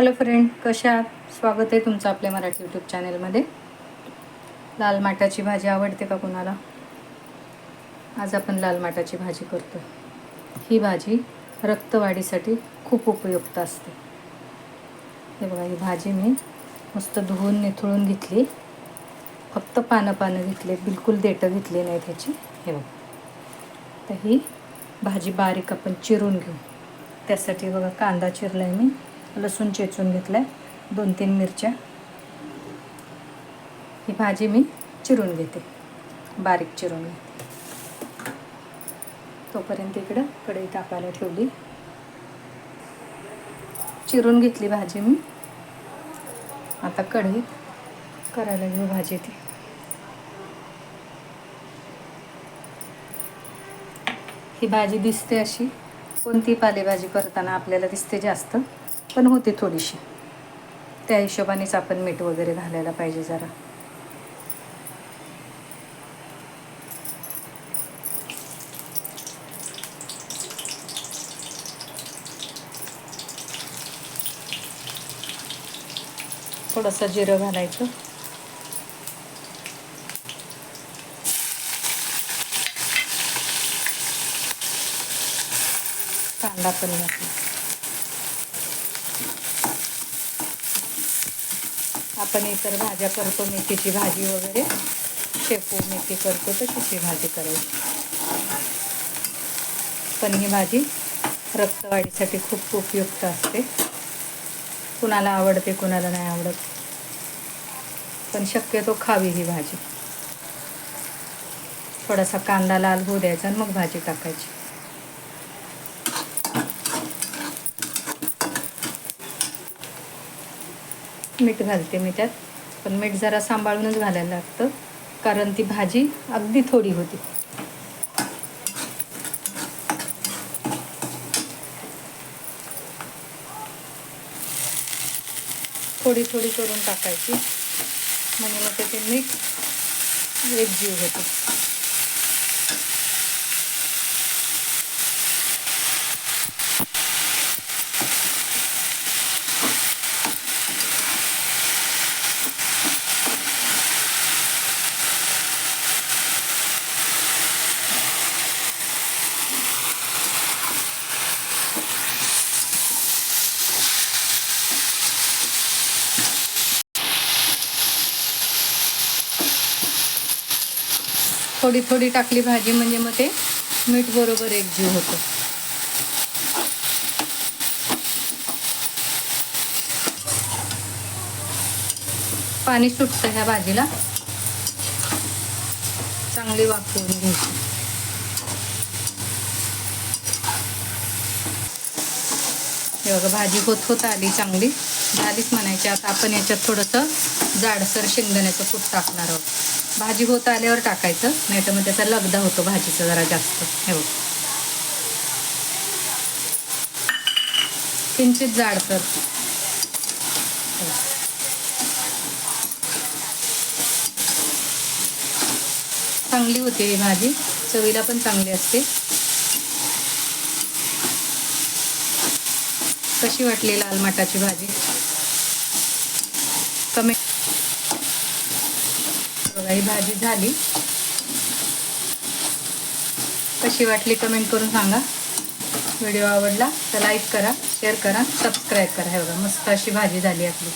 Hello friend कशा आहात? स्वागत आहे तुमचं आपल्या मराठी यूट्यूब चॅनेलमध्ये लाल माटाची भाजी आवडते का कुणाला? आज आपण लाल माटाची भाजी करतो ही भाजी रक्तवाढीसाठी खूप उपयुक्त असते. हे बघा ही भाजी मी मस्त धुवून निथळून घेतली. फक्त पानं पानं घेतले बिलकुल देठं घेतली नाही त्याची. हे बघा. तर ही भाजी बारीक आपण चिरून घेऊ. त्यासाठी बघा कांदा चिरला आहे मी. लसूण चेचून घेतलं आहे दोन तीन मिरच्या. ही भाजी मी चिरून घेते. बारीक चिरून घेते. तोपर्यंत इकडं कढई तापायला ठेवली. चिरून घेतली भाजी मी. आता कढईत करायला घेऊ भाजी ती ही भाजी दिसते अशी. कोणती पालेभाजी करताना आपल्याला दिसते जास्त? पण होते थोडीशी. त्या हिशोबानेच आपण मीठ वगैरे घालायला पाहिजे जरा. थोडंसं जिरं घालायचं. कांदा पण घातला. आपण इतर भाज्या करतो मेथीची भाजी वगैरे. शेपू मेथी करतो तर तशी भाजी करायची. पण ही भाजी रक्तवाढीसाठी खूप उपयुक्त असते. कुणाला आवडते कुणाला नाही आवडत. पण शक्यतो खावी ही भाजी. थोडासा कांदा लाल होऊ द्यायचा आणि मग भाजी टाकायची. मीठ घालते मी त्यात. पण मीठ जरा सांभाळूनच घालायला लागतं. कारण ती भाजी अगदी थोडी होती. थोडी थोडी करून टाकायची. म्हणजे मग त्याचे मीठ एक जीव थोडी थोडी टाकली भाजी म्हणजे मग ते मीठ बरोबर एक जीव होतं. पाणी सुटतं ह्या भाजीला. चांगली वाफवून घ्यायची. हे बघा भाजी होत होत आली चांगली. झालीच म्हणायची. आता आपण याच्यात थोडंसं जाडसर शेंगदाण्याचं कूट टाकणार आहोत. भाजी होत आल्यावर टाकायचं नाही तर मग त्याचा लगदा होतो भाजीचा जरा जास्त. हे बघ. किंचित जाडसर चांगली होती ही भाजी. चवीला पण चांगली असते. कशी वाटली लाल मटाची भाजी? कमेंट बघा ही भाजी झाली. कशी वाटली कमेंट करून सांगा. व्हिडिओ आवडला तर लाईक करा शेअर करा सबस्क्राईब करा. हे बघा मस्त अशी भाजी झाली आपली.